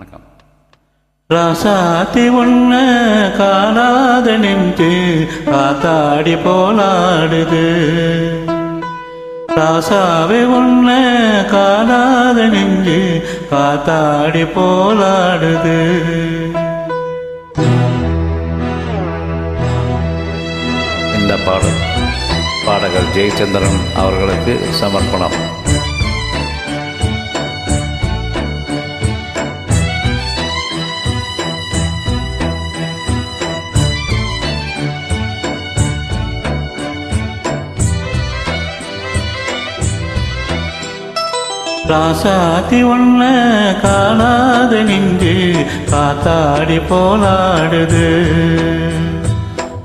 வணக்கம். ராசாத்தி ஒன்ன காணாத நின்று காத்தாடி போலாடுது. ராசாவே உன்ன காணாத நெஞ்சு காத்தாடி போலாடுது. இந்த பாடல் பாடகர் ஜெயச்சந்திரன் அவர்களுக்கு சமர்ப்பணம். ராசாத்தி ஒன்ன காணாத நின்று காத்தாடி போலாடுது.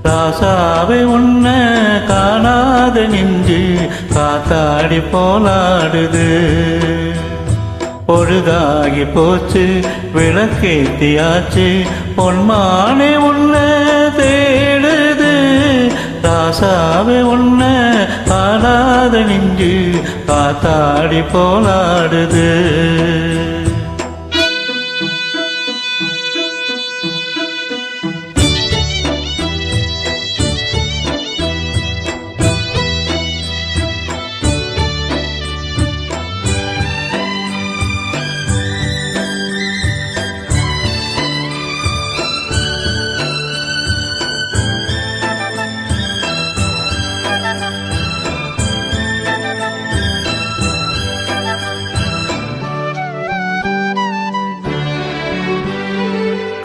ராசாவை உன்ன காணாத நின்று காத்தாடி போலாடுது. பொழுதாகி போச்சு விளக்கேத்தியாச்சு பொன்மானே உன்ன தே ஆசாவே உன்ன காணாத நின்று காத்தாடி போலாடுது.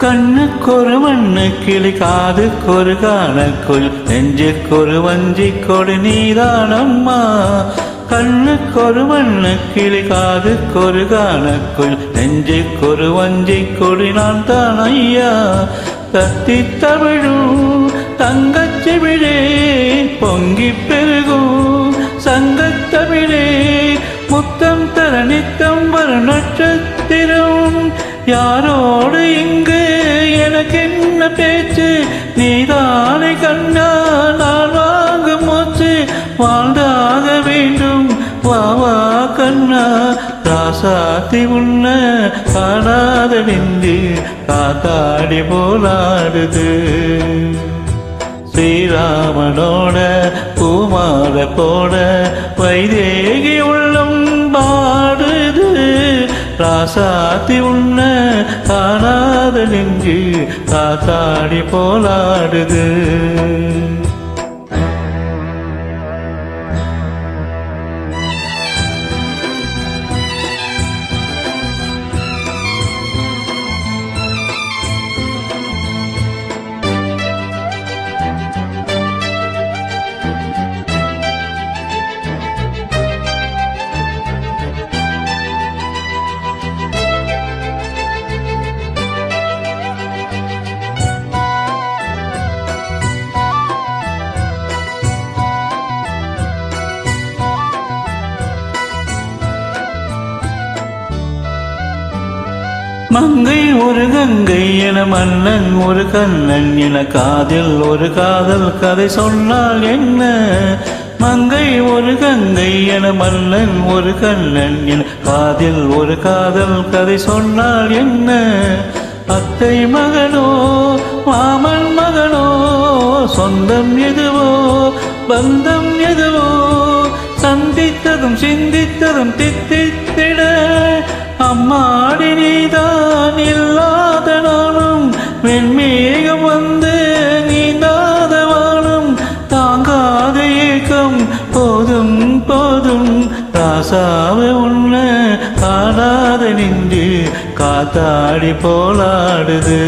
கண்ணுக்கொரு மண்ணு கிளி காதுக்கொரு காணக்குள் நெஞ்சுக்கொரு வஞ்சி கொடு நீதானம்மா. கண்ணுக்கொரு மண்ணு கிளி காதுக்கொரு காணக்குள் நெஞ்சுக்கொரு வஞ்சி கொடு நான் தான் ஐயா தத்தி தமிழும் தங்கச்சிமிழே பொங்கி பெருகும் சங்கத்தமிழே முத்தம் தர நித்தம் வர நட்சத்திரம். யாரோடு இங்கு என்ன பேச்சு நீதானே கண்ணா நான் வாங்க மூச்சு வாழ்ந்தாக வேண்டும். வாவா கண்ணா ராசாத்தி உன்ன காணாத நின்று காத்தாடி போலாடுது. ஸ்ரீராமனோட பூமாத போட வைதேகி உள்ளம் பா ராசாத்தி உன்ன காணாத நெஞ்சு காத்தாடி போலாடுது. மங்கை ஒரு கங்கை என மன்னன் ஒரு கண்ணன் என காதில் ஒரு காதல் கதை சொன்னால் என்ன? மங்கை ஒரு கங்கை என மன்னன் ஒரு கண்ணன் என காதில் ஒரு காதல் கதை சொன்னால் என்ன? அத்தை மகனோ மாமன் மகனோ சொந்தம் எதுவோ பந்தம் எதுவோ? சந்தித்ததும் சிந்தித்ததும் தித்தித்திட ராசாவ உன்ன ஆடாத நின்று காத்தாடி போலாடுது.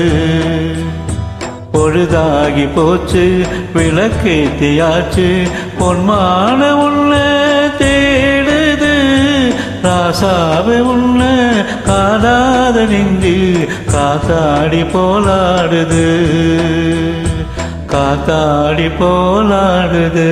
பொழுதாகி போச்சு விளக்கேத்தியாச்சு பொன்மான உன்ன தேடுது. ராசாவை உன்ன காதாத நின்று காத்தாடி போலாடுது. காத்தாடி போலாடுது.